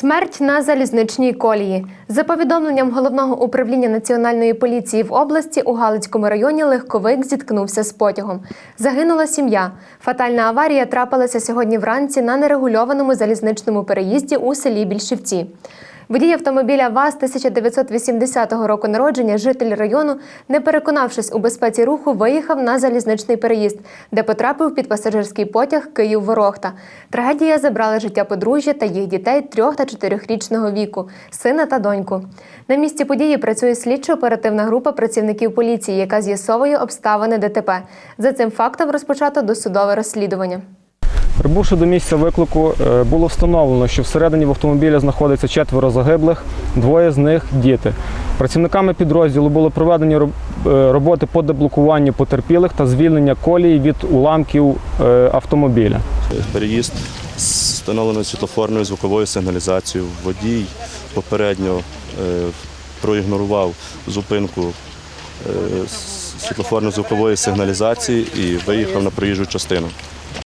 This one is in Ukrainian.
Смерть на залізничній колії. За повідомленням головного управління національної поліції в області у Галицькому районі легковик зіткнувся з потягом. Загинула сім'я. Фатальна аварія трапилася сьогодні вранці на нерегульованому залізничному переїзді у селі Більшівці. Водій автомобіля ВАЗ 1980 року народження, житель району, не переконавшись у безпеці руху, виїхав на залізничний переїзд, де потрапив під пасажирський потяг Київ-Ворохта. Трагедія забрала життя подружжя та їх дітей трьох та чотирьохрічного віку, сина та доньку. На місці події працює слідчо-оперативна група працівників поліції, яка з'ясовує обставини ДТП. За цим фактом розпочато досудове розслідування. Прибувши до місця виклику, е, було встановлено, що всередині в автомобілі знаходиться четверо загиблих, двоє з них діти. Працівниками підрозділу було проведені е, роботи по деблокуванню потерпілих та звільнення колії від уламків е, автомобіля. Переїзд з встановленою світлофорною звуковою сигналізацією. Водій попередньо проігнорував зупинку світлофорно-звукової сигналізації і виїхав на проїжджу частину.